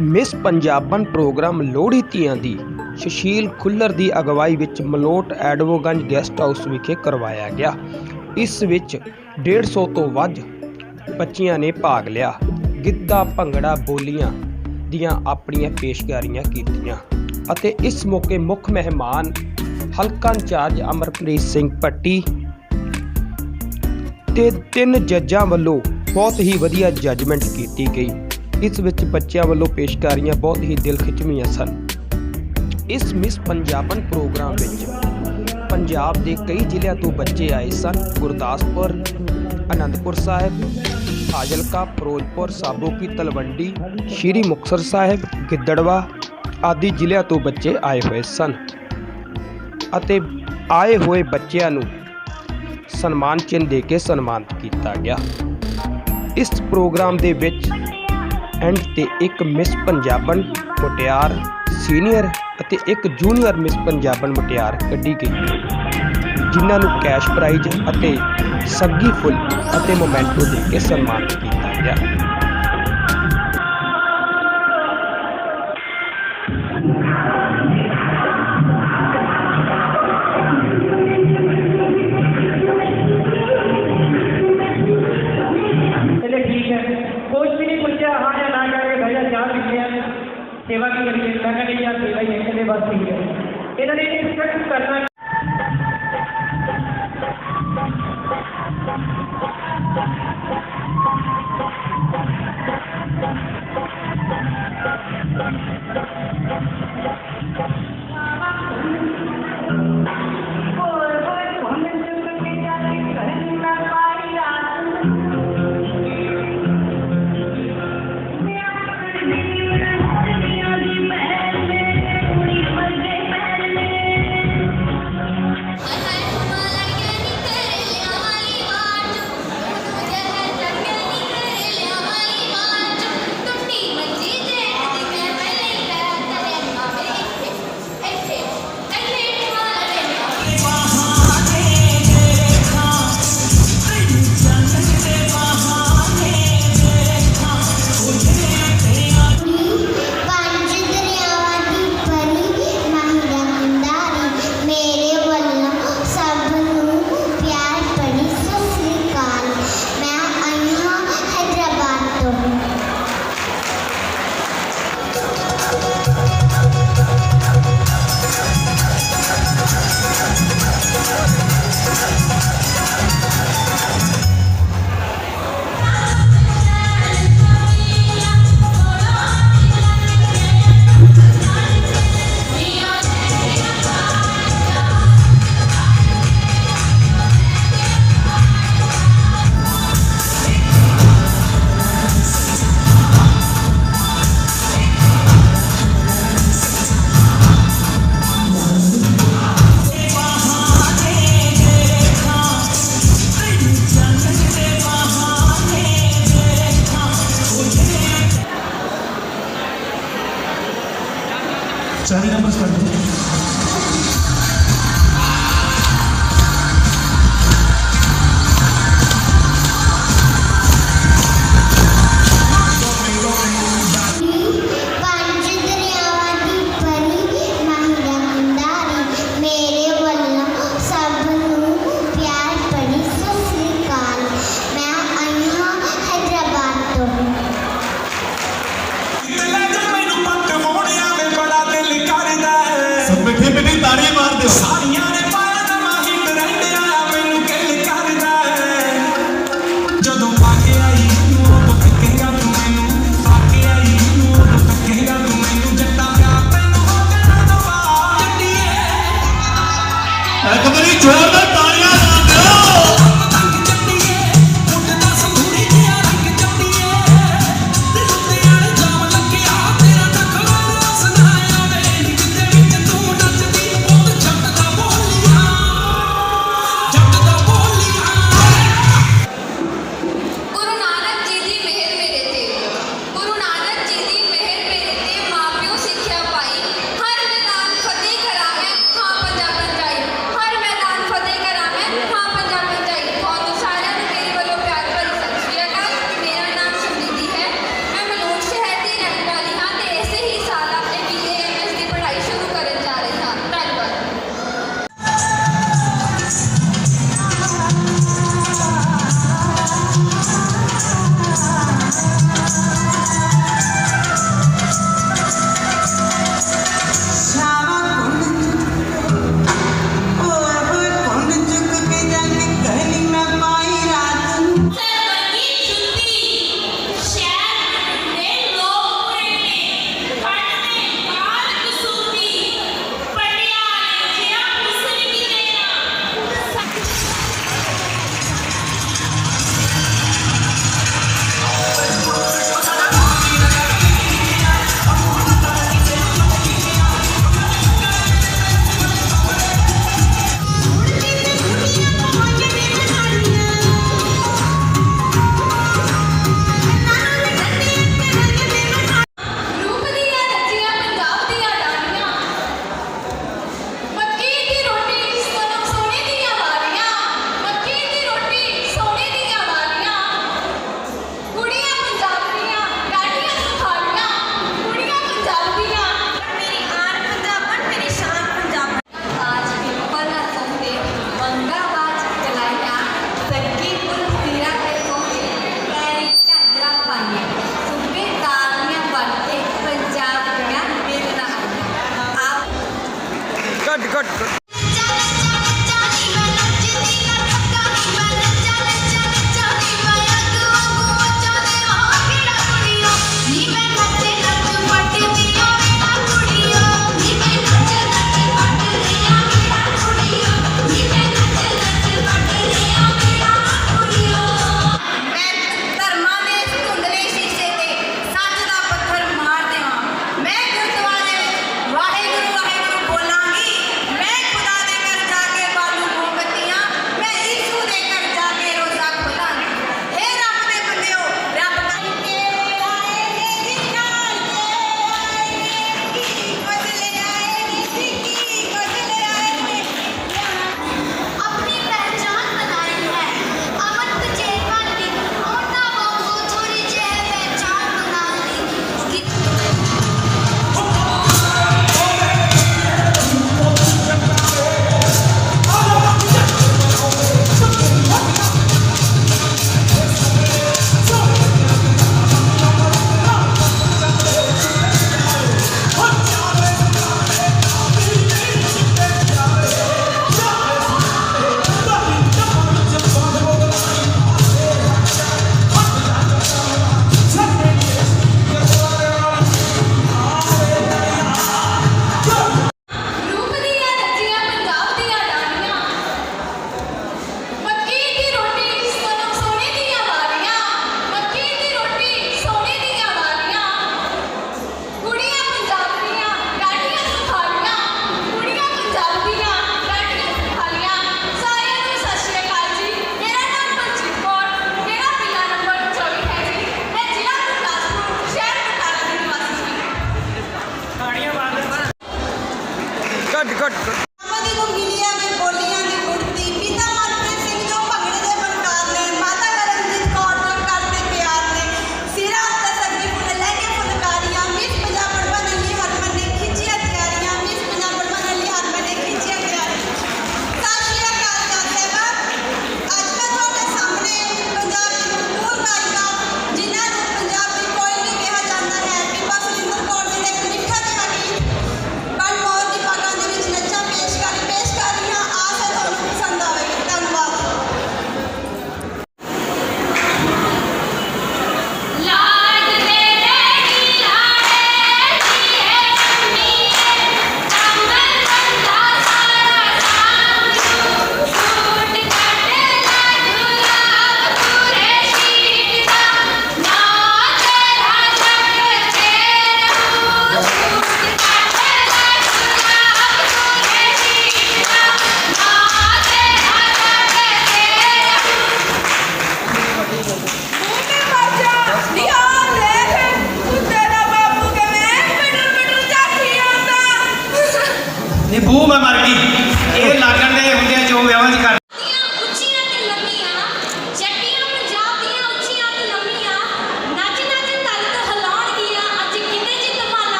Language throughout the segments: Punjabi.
ਮਿਸ ਪੰਜਾਬਨ ਪ੍ਰੋਗਰਾਮ ਲੋਹੜੀ ਧੀਆਂ ਦੀ ਸੁਸ਼ੀਲ ਖੁੱਲਰ ਦੀ ਅਗਵਾਈ ਵਿੱਚ ਮਲੋਟ ਐਡਵੋਗੰਜ ਗੈਸਟ ਹਾਊਸ ਵਿਖੇ ਕਰਵਾਇਆ ਗਿਆ। ਇਸ ਵਿੱਚ 150 ਤੋਂ ਵੱਧ ਬੱਚੀਆਂ ਨੇ ਭਾਗ ਲਿਆ। ਗਿੱਧਾ, ਭੰਗੜਾ, ਬੋਲੀਆਂ ਦੀਆਂ ਆਪਣੀਆਂ ਪੇਸ਼ਕਾਰੀਆਂ ਕੀਤੀਆਂ ਅਤੇ ਇਸ ਮੌਕੇ ਮੁੱਖ ਮਹਿਮਾਨ ਹਲਕਾ ਇੰਚਾਰਜ ਅਮਰਪ੍ਰੀਤ ਸਿੰਘ ਭੱਟੀ ਤੇ ਤਿੰਨ ਜੱਜਾਂ ਵੱਲੋਂ ਬਹੁਤ ਹੀ ਵਧੀਆ ਜੱਜਮੈਂਟ ਕੀਤੀ ਗਈ। ਇਸ ਵਿੱਚ ਬੱਚਿਆਂ ਵੱਲੋਂ ਪੇਸ਼ਕਾਰੀਆਂ ਬਹੁਤ ਹੀ ਦਿਲ ਖਿੱਚਵੀਆਂ ਸਨ। ਇਸ ਮਿਸ ਪੰਜਾਬਨ ਪ੍ਰੋਗਰਾਮ ਵਿੱਚ ਪੰਜਾਬ ਦੇ ਕਈ ਜ਼ਿਲ੍ਹਿਆਂ ਤੋਂ ਬੱਚੇ ਆਏ ਸਨ। ਗੁਰਦਾਸਪੁਰ, ਅਨੰਦਪੁਰ ਸਾਹਿਬ, ਫਾਜ਼ਿਲਕਾ, ਫਿਰੋਜ਼ਪੁਰ, ਸਾਬੋਕੀ, ਤਲਵੰਡੀ, ਸ਼੍ਰੀ ਮੁਕਤਸਰ ਸਾਹਿਬ, ਗਿੱਦੜਵਾ ਆਦਿ ਜ਼ਿਲ੍ਹਿਆਂ ਤੋਂ ਬੱਚੇ ਆਏ ਹੋਏ ਸਨ ਅਤੇ ਆਏ ਹੋਏ ਬੱਚਿਆਂ ਨੂੰ ਸਨਮਾਨ ਚਿੰਨ੍ਹ ਦੇ ਕੇ ਸਨਮਾਨਿਤ ਕੀਤਾ ਗਿਆ। ਇਸ ਪ੍ਰੋਗਰਾਮ ਦੇ ਵਿੱਚ ਐਂਡ ਤੇ ਇੱਕ ਮਿਸ ਪੰਜਾਬਣ ਮੁਟਿਆਰ ਸੀਨੀਅਰ ਅਤੇ ਇੱਕ ਜੂਨੀਅਰ ਮਿਸ ਪੰਜਾਬਨ ਮੁਟਿਆਰ ਕੱਢੀ ਗਈ। ਜਿਨ੍ਹਾਂ ਨੂੰ ਕੈਸ਼ ਪ੍ਰਾਈਜ਼ ਅਤੇ ਸੱਗੀ ਫੁੱਲ ਅਤੇ ਮੋਮੈਂਟੋ ਦੇ ਕੇ ਸਨਮਾਨਿਤ ਕੀਤਾ ਗਿਆ।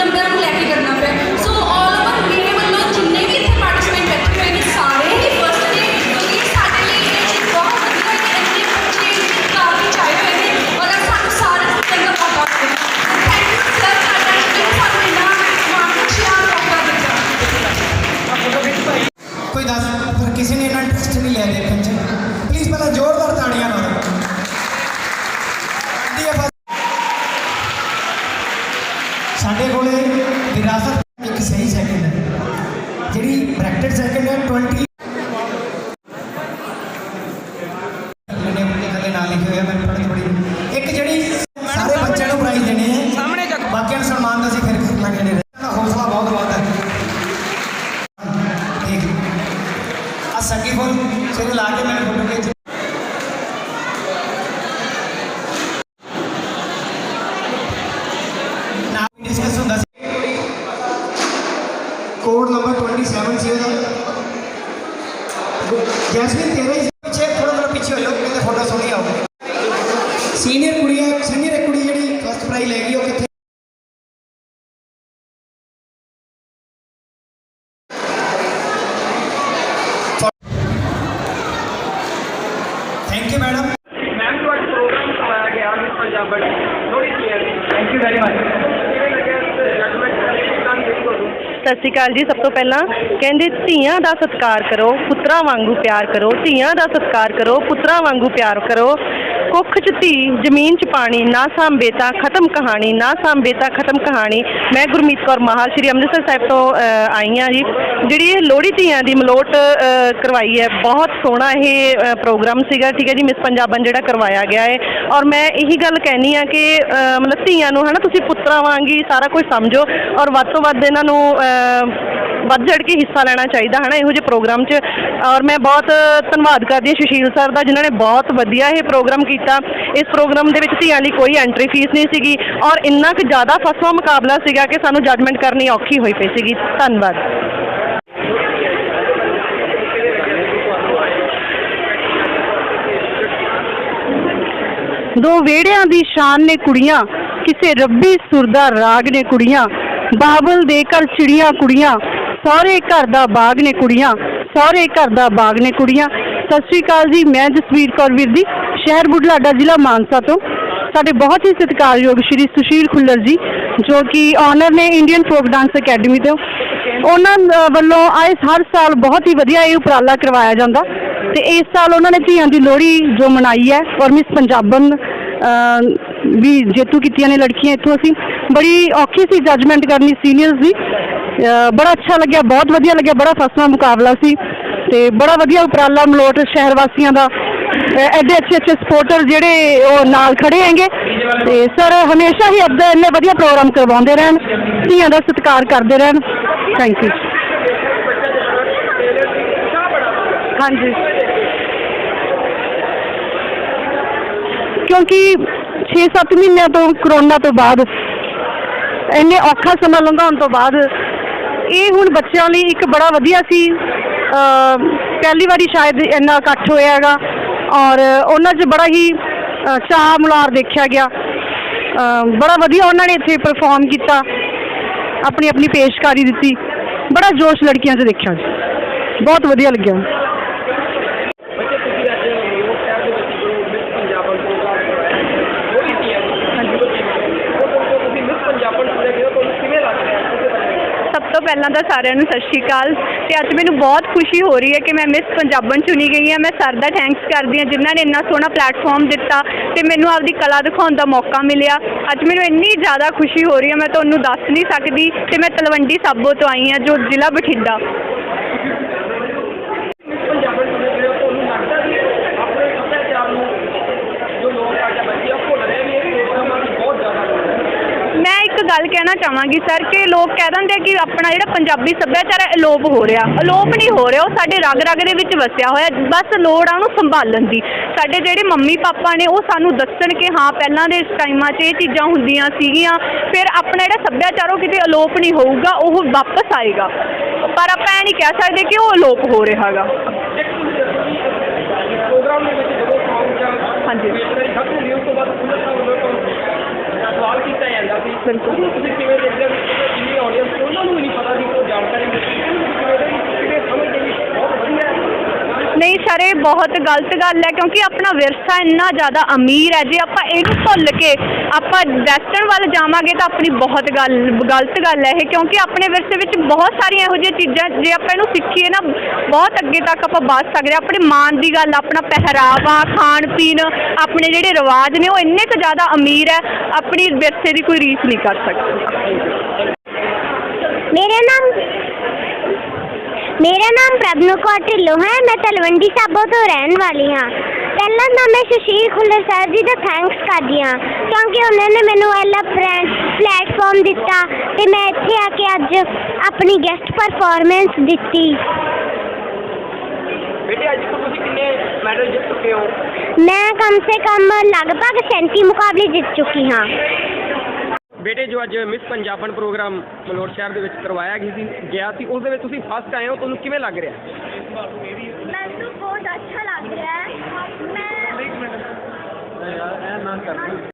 ਥੋੜਾ ਜਿਹਾ ਥੈਂਕ ਯੂ ਮੈਡਮ ਮੈਮ ਤੁਹਾਡਾ ਪ੍ਰੋਗਰਾਮ ਕਰਵਾਇਆ ਗਿਆ ਮਿਸ ਪੰਜਾਬ ਥੋੜੀ clear thank you very much ਸਤਿ ਸ਼੍ਰੀ ਅਕਾਲ ਜੀ ਸਭ ਤੋਂ ਪਹਿਲਾਂ ਕਹਿੰਦੇ ਧੀਆਂ ਦਾ ਸਤਿਕਾਰ ਕਰੋ ਪੁੱਤਰਾਂ ਵਾਂਗੂ ਪਿਆਰ ਕਰੋ ਧੀਆਂ ਦਾ ਸਤਿਕਾਰ ਕਰੋ ਪੁੱਤਰਾਂ ਵਾਂਗੂ ਪਿਆਰ ਕਰੋ। ਕੁੱਖ 'ਚ ਧੀ, ਜ਼ਮੀਨ 'ਚ ਪਾਣੀ, ਨਾ ਸਾਂਭੇ ਤਾਂ ਖਤਮ ਕਹਾਣੀ, ਨਾ ਸਾਂਭੇ ਤਾਂ ਖਤਮ ਕਹਾਣੀ। ਮੈਂ ਗੁਰਮੀਤ ਕੌਰ ਮਾਹਲ, ਸ਼੍ਰੀ ਅੰਮ੍ਰਿਤਸਰ ਸਾਹਿਬ ਤੋਂ ਆਈ ਹਾਂ ਜੀ। ਜਿਹੜੀ ਇਹ ਲੋਹੜੀ ਧੀਆਂ ਦੀ ਮਲੋਟ ਕਰਵਾਈ ਹੈ, ਬਹੁਤ ਸੋਹਣਾ ਇਹ ਪ੍ਰੋਗਰਾਮ ਸੀਗਾ। ਠੀਕ ਹੈ ਜੀ ਮਿਸ ਪੰਜਾਬਨ ਜਿਹੜਾ ਕਰਵਾਇਆ ਗਿਆ ਹੈ। ਔਰ ਮੈਂ ਇਹੀ ਗੱਲ ਕਹਿਣੀ ਆ ਕਿ ਮਤਲਬ ਧੀਆਂ ਨੂੰ ਹਨਾ, ਤੁਸੀਂ ਪੁੱਤਰਾਂ ਵਾਂਗੀ ਸਾਰਾ ਕੁਝ ਸਮਝੋ। ਔਰ ਵੱਧ ਤੋਂ ਵੱਧ ਇਹਨਾਂ ਨੂੰ ਵੱਧ ਚੜ ਕੇ ਹਿੱਸਾ ਲੈਣਾ ਚਾਹੀਦਾ, ਹਨਾ, ਇਹੋ ਜਿਹੇ ਪ੍ਰੋਗਰਾਮ 'ਚ। ਔਰ ਮੈਂ ਬਹੁਤ ਧੰਨਵਾਦ ਕਰਦੀ ਹਾਂ ਸੁਸ਼ੀਲ ਸਰ ਦਾ, ਜਿਨ੍ਹਾਂ ਨੇ ਬਹੁਤ ਵਧੀਆ ਇਹ ਪ੍ਰੋਗਰਾਮ ਕੀਤਾ। ਇਸ ਪ੍ਰੋਗਰਾਮ ਦੇ ਵਿੱਚ ਧੀਆਂ ਲਈ ਕੋਈ ਐਂਟਰੀ ਫੀਸ ਨਹੀਂ ਸੀਗੀ ਔਰ ਇੰਨਾ ਕੁ ਜ਼ਿਆਦਾ ਫਸਵਾ ਮੁਕਾਬਲਾ ਸੀਗਾ ਕਿ ਸਾਨੂੰ ਜੱਜਮੈਂਟ ਕਰਨੀ ਔਖੀ ਹੋਈ ਪਈ ਸੀਗੀ। ਧੰਨਵਾਦ। ਦੋ ਵੇੜਿਆਂ ਦੀ ਸ਼ਾਨ ਨੇ ਕੁੜੀਆਂ, ਕਿਸੇ ਰੱਬੀ ਸੁਰ ਦਾ ਰਾਗ ਨੇ ਕੁੜੀਆਂ, ਬਾਬਲ ਦੇ ਘਰ ਚਿੜੀਆਂ ਕੁੜੀਆਂ ਸਾਰੇ ਘਰ ਦਾ ਬਾਗ ਨੇ ਕੁੜੀਆਂ, ਸਾਰੇ ਘਰ ਦਾ ਬਾਗ ਨੇ ਕੁੜੀਆਂ। ਸਤਿ ਸ਼੍ਰੀ ਅਕਾਲ ਜੀ, ਮੈਂ ਜਸਵੀਰ ਕੌਰ ਵੀਰ ਦੀ ਸ਼ਹਿਰ ਬੁਢਲਾਡਾ ਜ਼ਿਲ੍ਹਾ ਮਾਨਸਾ ਤੋਂ। ਸਾਡੇ ਬਹੁਤ ਹੀ ਸਤਿਕਾਰਯੋਗ ਸ਼੍ਰੀ ਸੁਸ਼ੀਲ ਖੁੱਲਰ ਜੀ, ਜੋ ਕਿ ਆਨਰ ਨੇ ਇੰਡੀਅਨ ਫੋਕ ਡਾਂਸ ਅਕੈਡਮੀ ਤੋਂ। ਉਹਨਾਂ ਵੱਲੋਂ ਆਏ ਹਰ ਸਾਲ ਬਹੁਤ ਹੀ ਵਧੀਆ ਇਹ ਉਪਰਾਲਾ ਕਰਵਾਇਆ ਜਾਂਦਾ। ਤੇ ਇਸ ਸਾਲ ਉਹਨਾਂ ਨੇ ਧੀਆਂ ਦੀ ਲੋਹੜੀ ਜੋ ਮਨਾਈ ਹੈ, ਔਰ ਮਿਸ ਪੰਜਾਬਨ ਵੀ ਜੇਤੂ ਕੀਤੀਆਂ ਨੇ ਲੜਕੀਆਂ, ਇੱਥੋਂ ਅਸੀਂ ਬੜੀ ਔਖੀ ਸੀ ਜੱਜਮੈਂਟ ਕਰਨੀ ਸੀਨੀਅਰਸ ਦੀ। ਬੜਾ ਅੱਛਾ ਲੱਗਿਆ, ਬਹੁਤ ਵਧੀਆ ਲੱਗਿਆ, ਬੜਾ ਫਸਵਾ ਮੁਕਾਬਲਾ ਸੀ ਤੇ ਬੜਾ ਵਧੀਆ ਉਪਰਾਲਾ ਮਲੋਟ ਸ਼ਹਿਰ ਵਾਸੀਆਂ ਦਾ। ਐਡੇ ਅੱਛੇ ਅੱਛੇ ਸਪੋਰਟਰ ਜਿਹੜੇ ਉਹ ਨਾਲ ਖੜੇ ਹੈਗੇ। ਤੇ ਸਰ ਹਮੇਸ਼ਾ ਹੀ ਏਦਾਂ ਇੰਨੇ ਵਧੀਆ ਪ੍ਰੋਗਰਾਮ ਕਰਵਾਉਂਦੇ ਰਹਿਣ, ਧੀਆਂ ਦਾ ਸਤਿਕਾਰ ਕਰਦੇ ਰਹਿਣ। ਥੈਂਕ ਯੂ ਹਾਂਜੀ। ਕਿਉਂਕਿ 6-7 ਮਹੀਨਿਆਂ ਤੋਂ ਕਰੋਨਾ ਤੋਂ ਬਾਅਦ ਇੰਨੇ ਔਖਾ ਸਮਾਂ ਲੰਘਾਉਣ ਤੋਂ ਬਾਅਦ ਇਹ ਹੁਣ ਬੱਚਿਆਂ ਲਈ ਇੱਕ ਬੜਾ ਵਧੀਆ ਸੀ ਪਹਿਲੀ ਵਾਰੀ ਸ਼ਾਇਦ ਇੰਨਾ ਇਕੱਠ ਹੋਇਆ ਹੈਗਾ ਔਰ ਉਹਨਾਂ 'ਚ ਬੜਾ ਹੀ, ਅਹ, ਚਾਅ ਮੁਲਾਰ ਦੇਖਿਆ ਗਿਆ। ਬੜਾ ਵਧੀਆ ਉਹਨਾਂ ਨੇ ਇੱਥੇ ਪਰਫਾਰਮ ਕੀਤਾ ਆਪਣੀ ਆਪਣੀ ਪੇਸ਼ਕਾਰੀ ਦਿੱਤੀ। ਬੜਾ ਜੋਸ਼ ਲੜਕੀਆਂ 'ਚ ਦੇਖਿਆ ਜੀ ਬਹੁਤ ਵਧੀਆ ਲੱਗਿਆ ਬੱਚੇ ਤੁਸੀਂ ਅੱਜ ਨਿਊ ਸ਼ਹਿਰ ਦੇ ਵਿੱਚ ਜੋ ਮਿਸ ਪੰਜਾਬਨ ਪ੍ਰੋਗਰਾਮ ਕਰਵਾਇਆ ਥੋੜੀ ਸੀ ਹੈ ਉਹ ਤੋਂ ਤੁਸੀਂ ਮਿਸ ਪੰਜਾਬਨ ਪੂਰੇ ਕਿਉਂ ਤੁਹਾਨੂੰ ਕਿਵੇਂ ਲੱਗ ਰਿਹਾ ਹੈ ਸਭ ਤੋਂ ਪਹਿਲਾਂ ਤਾਂ ਸਾਰਿਆਂ ਨੂੰ ਸਤਿ ਸ਼੍ਰੀ ਅਕਾਲ ਤੇ ਅੱਜ ਮੈਨੂੰ ਬਹੁਤ ਖੁਸ਼ੀ ਹੋ ਰਹੀ ਹੈ ਕਿ ਮੈਂ ਮਿਸ ਪੰਜਾਬਣ ਚੁਣੀ ਗਈ ਹਾਂ। ਮੈਂ ਸਰ ਦਾ ਥੈਂਕਸ ਕਰਦੀ ਹਾਂ ਜਿਨ੍ਹਾਂ ਨੇ ਇੰਨਾ ਸੋਹਣਾ ਪਲੇਟਫਾਰਮ ਦਿੱਤਾ ਤੇ ਮੈਨੂੰ ਆਪਦੀ ਕਲਾ ਦਿਖਾਉਣ ਦਾ ਮੌਕਾ ਮਿਲਿਆ। ਅੱਜ ਮੈਨੂੰ ਇੰਨੀ ਜ਼ਿਆਦਾ ਖੁਸ਼ੀ ਹੋ ਰਹੀ ਹੈ। ਮੈਂ ਤੁਹਾਨੂੰ ਦੱਸ ਨਹੀਂ ਸਕਦੀ ਤੇ ਮੈਂ ਤਲਵੰਡੀ ਸਾਬੋ ਤੋਂ ਆਈ ਹਾਂ, ਜੋ ਜ਼ਿਲ੍ਹਾ ਬਠਿੰਡਾ ਮਿਸ ਪੰਜਾਬਨ ਪੂਰੇ ਕਿਉਂ ਤੁਹਾਨੂੰ ਲੱਗਦਾ ਵੀ ਆਪਣੇ ਸੱਭਿਆਚਾਰ ਨੂੰ ਜੋ ਲੋਕ ਗੱਲ ਕਹਿਣਾ ਚਾਹਾਂਗੀ ਸਰ ਕਿ ਲੋਕ ਕਹਿ ਦਿੰਦੇ ਕਿ ਆਪਣਾ ਜਿਹੜਾ ਪੰਜਾਬੀ ਸੱਭਿਆਚਾਰ ਹੈ, ਅਲੋਪ ਹੋ ਰਿਹਾ। ਅਲੋਪ ਨਹੀਂ ਹੋ ਰਿਹਾ, ਉਹ ਸਾਡੇ ਰਗ ਰਗ ਦੇ ਵਿੱਚ ਵਸਿਆ ਹੋਇਆ ਬਸ ਲੋੜ ਆ ਉਹਨੂੰ ਸੰਭਾਲਣ ਦੀ। ਸਾਡੇ ਜਿਹੜੇ ਮੰਮੀ ਪਾਪਾ ਨੇ, ਉਹ ਸਾਨੂੰ ਦੱਸਣ ਕਿ ਹਾਂ, ਪਹਿਲਾਂ ਦੇ ਟਾਈਮਾਂ 'ਚ ਇਹ ਚੀਜ਼ਾਂ ਹੁੰਦੀਆਂ ਸੀਗੀਆਂ, ਫਿਰ ਆਪਣਾ ਜਿਹੜਾ ਸੱਭਿਆਚਾਰ, ਉਹ ਕਿਤੇ ਅਲੋਪ ਨਹੀਂ ਹੋਊਗਾ, ਉਹ ਵਾਪਸ ਆਏਗਾ। ਪਰ ਆਪਾਂ ਇਹ ਨਹੀਂ ਕਹਿ ਸਕਦੇ ਕਿ ਉਹ ਅਲੋਪ ਹੋ ਰਿਹਾ ਹੈਗਾ। ਹਾਂਜੀ। ਮੇਰੀ ਖਤਮ ਹੁੰਦੀ ਉਸ ਤੋਂ ਬਾਅਦ ਪੁਲਿਸ ਦਾ ਵੱਲੋਂ ਤੋਂ ਸਵਾਲ ਕੀਤਾ ਜਾਂਦਾ ਸੀ ਬਿਲਕੁਲ। ਉਹਨੂੰ ਤੁਸੀਂ ਕਿਵੇਂ ਦੇਖਦੇ ਹੋ ਕਿ ਜਿੰਨੀ ਆਡੀਅנס ਉਹਨਾਂ ਨੂੰ ਵੀ ਨਹੀਂ ਪਤਾ ਸੀ ਉਹ ਜਾਣਕਾਰੀ ਮਿਲੀ ਉਹਨੂੰ ਤੁਸੀਂ ਕਿਵੇਂ ਦੇਖਦੇ ਹੋ? ਕਿਵੇਂ ਸਮਝਦੇ ਵੀ ਬਹੁਤ ਵਧੀਆ ਹੈ ਨਹੀਂ ਸਰ ਇਹ ਬਹੁਤ ਗਲਤ ਗੱਲ ਹੈ ਕਿਉਂਕਿ ਆਪਣਾ ਵਿਰਸਾ ਇੰਨਾ ਜ਼ਿਆਦਾ ਅਮੀਰ ਹੈ। ਜੇ ਆਪਾਂ ਇਹਨੂੰ ਭੁੱਲ ਕੇ ਆਪਾਂ ਵੈਸਟਰਨ ਵੱਲ ਜਾਵਾਂਗੇ ਤਾਂ ਆਪਣੀ ਬਹੁਤ ਗੱਲ, ਗਲਤ ਗੱਲ ਹੈ ਇਹ ਕਿਉਂਕਿ ਆਪਣੇ ਵਿਰਸੇ ਵਿੱਚ ਬਹੁਤ ਸਾਰੀਆਂ ਇਹੋ ਜਿਹੀਆਂ ਚੀਜ਼ਾਂ ਜੇ ਆਪਾਂ ਇਹਨੂੰ ਸਿੱਖੀਏ ਨਾ, ਬਹੁਤ ਅੱਗੇ ਤੱਕ ਆਪਾਂ ਵੱਧ ਸਕਦੇ ਹਾਂ। ਆਪਣੇ ਮਾਣ ਦੀ ਗੱਲ, ਆਪਣਾ ਪਹਿਰਾਵਾ ਖਾਣ ਪੀਣ ਆਪਣੇ ਜਿਹੜੇ ਰਿਵਾਜ ਨੇ, ਉਹ ਇੰਨੇ ਕੁ ਜ਼ਿਆਦਾ ਅਮੀਰ ਹੈ, ਆਪਣੀ ਵਿਰਸੇ ਦੀ ਕੋਈ ਰੀਸ ਨਹੀਂ ਕਰ ਸਕਦਾ। ਮੇਰਾ ਨਾਮ ਮੇਰਾ ਨਾਮ ਪ੍ਰਭਨੂ ਕੌਰ ਢਿੱਲੋਂ ਹੈ ਮੈਂ ਤਲਵੰਡੀ ਸਾਬੋ ਤੋਂ ਰਹਿਣ ਵਾਲੀ ਹਾਂ। ਪਹਿਲਾਂ ਤਾਂ ਮੈਂ ਸੁਸ਼ੀਲ ਖੁੱਲਰ ਸਰ ਜੀ ਦਾ ਥੈਂਕਸ ਕਰਦੀ ਹਾਂ ਕਿਉਂਕਿ ਉਹਨਾਂ ਨੇ ਮੈਨੂੰ ਐਲਾ ਪਲੇਟਫਾਰਮ ਦਿੱਤਾ ਤੇ ਮੈਂ ਇੱਥੇ ਆ ਕੇ ਅੱਜ ਆਪਣੀ ਗੈਸਟ ਪਰਫਾਰਮੈਂਸ ਦਿੱਤੀ। ਬੇਟੇ ਅੱਜ ਤੱਕ ਤੁਸੀਂ ਕਿੰਨੇ ਮੈਡਲ ਜਿੱਤ ਚੁੱਕੇ ਹੋ? ਮੈਂ ਕਮ ਸੇ ਕਮ ਲਗਭਗ 37 ਮੁਕਾਬਲੇ ਜਿੱਤ ਚੁੱਕੀ ਹਾਂ। ਬੇਟੇ ਜੋ ਅੱਜ ਮਿਸ ਪੰਜਾਬਨ ਪ੍ਰੋਗਰਾਮ ਮਲੋਟ ਸ਼ਹਿਰ ਦੇ ਵਿੱਚ ਕਰਵਾਇਆ ਗਿਆ ਸੀ ਗਿਆ ਸੀ ਉਸ ਦੇ ਵਿੱਚ ਤੁਸੀਂ ਫਸਟ ਆਏ ਹੋ ਤੁਹਾਨੂੰ ਕਿਵੇਂ ਲੱਗ ਰਿਹਾ? ਮੈਨੂੰ ਬਹੁਤ ਅੱਛਾ ਲੱਗ ਰਿਹਾ ਹੈ। ਮੈਂ